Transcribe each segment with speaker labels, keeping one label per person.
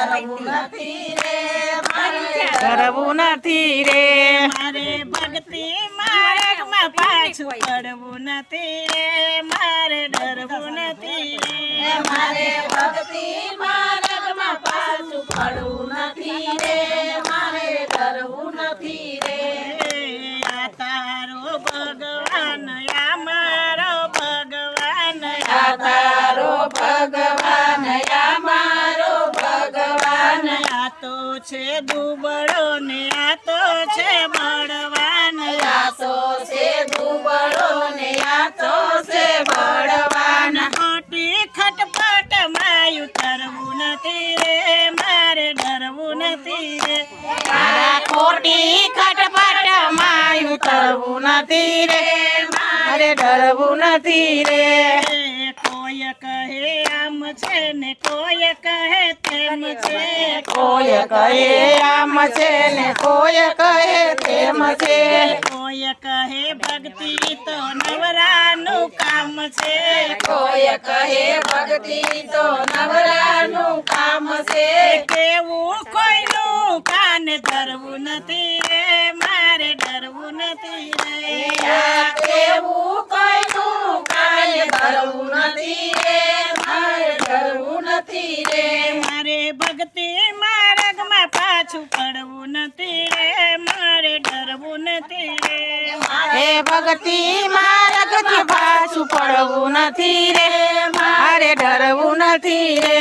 Speaker 1: ડરવું નથી રે મારે
Speaker 2: ડરવું નથી રે.
Speaker 3: મારે ભક્તિ માર્ગમાં પાછું પડવું નથી રે. મારે ડરવું નથી રે.
Speaker 1: મારે ભક્તિ માર્ગમાં પાછું પડવું
Speaker 3: છે દુબળો ને આ તો છે બળવાન.
Speaker 1: આસો છે દુબળો ને આ તો છે બળવાન.
Speaker 3: ખોટી ખટપટમાં ઉતરવું નથી રે મારે ડરવું નથી રે.
Speaker 2: મારા ખોટી ખટપટમાં ઉતરવું નથી રે મારે ડરવું નથી રે.
Speaker 3: કોઈ કહે આમ છે ને કોઈ કહે તેમ છે.
Speaker 2: કોઈ કહે આમ છે ને કોઈ કહે તેમ છે.
Speaker 3: કોઈ કહે ભક્તિ તો નવરાનું કામ છે.
Speaker 1: કોઈ કહે ભક્તિ તો નવરાનું કામ છે.
Speaker 3: કેવું કોઈનું કાન ધરવું નથી. ભક્તિ માર્ગમાં પાછું પડવું નથી રે મારે ડરવું નથી રે.
Speaker 2: હે ભક્તિ માર્ગથી પાછું પડવું નથી રે મારે ડરવું નથી રે.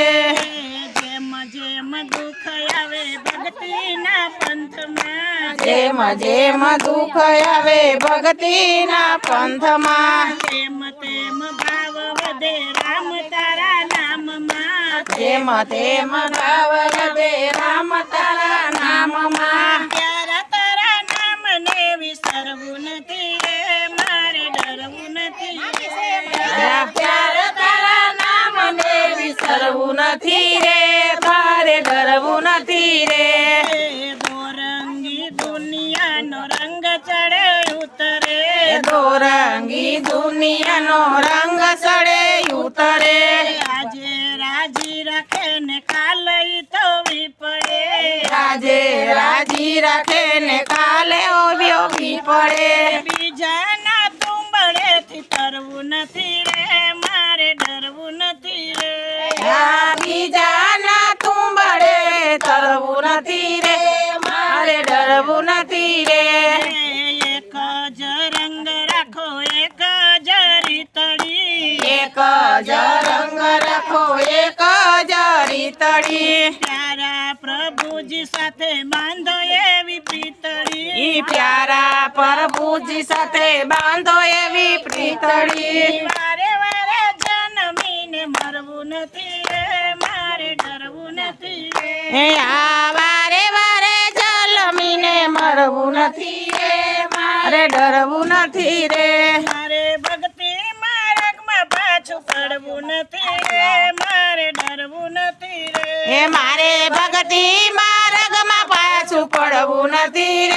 Speaker 3: જેમ જેમ દુઃખ આવે ભક્તિના પંથમાં
Speaker 2: જેમ જેમ દુઃખ આવે ભક્તિના પંથમાં
Speaker 3: તેમ તેમ ભાવ વધે રામ તારા નામમાં
Speaker 2: જેમ તેમ ભાવ વધે રામ તારા નામમાં.
Speaker 3: પ્યારા તારા નામને વિસરવું નથી રે મારે ડરવું નથી રે.
Speaker 1: તારા નામને
Speaker 2: ડરવું નથી રે મારે ડરવું નથી રે.
Speaker 3: દોરંગી દુનિયાનો રંગ ચડે ઉતરે.
Speaker 2: દોરંગી દુનિયાનો
Speaker 3: આજે રાજી રાખે ને કાલે
Speaker 2: ઓવ્યો બી પડે.
Speaker 3: બીજાના તુંબળેથી તરવું નથી રે મારે ડરવું નથી રે.
Speaker 2: આ બીજાના તુંબળે તરવું નથી રે મારે ડરવું નથી રે.
Speaker 3: એક જ રંગ રાખો એક જ રીતડી.
Speaker 2: એક જ રંગ રાખો એક જ રીતડી.
Speaker 3: પ્રભુજી સાથે બાંધો એવી પ્રીતળી
Speaker 2: પ્યારા પ્રભુજી સાથે બાંધો એવી પ્રીતળી
Speaker 3: વારે વારે જન્મીને મરવું નથી રે મારે ડરવું નથી રે.
Speaker 2: આ વારે વારે જલમીને મરવું નથી રે મારે ડરવું નથી રે.
Speaker 3: મારે ભક્તિ માર્ગમાં પાછું પડવું નથી રે મારે ડરવું નથી રે.
Speaker 2: મારે ભક્તિ પાછું પડવું નથી.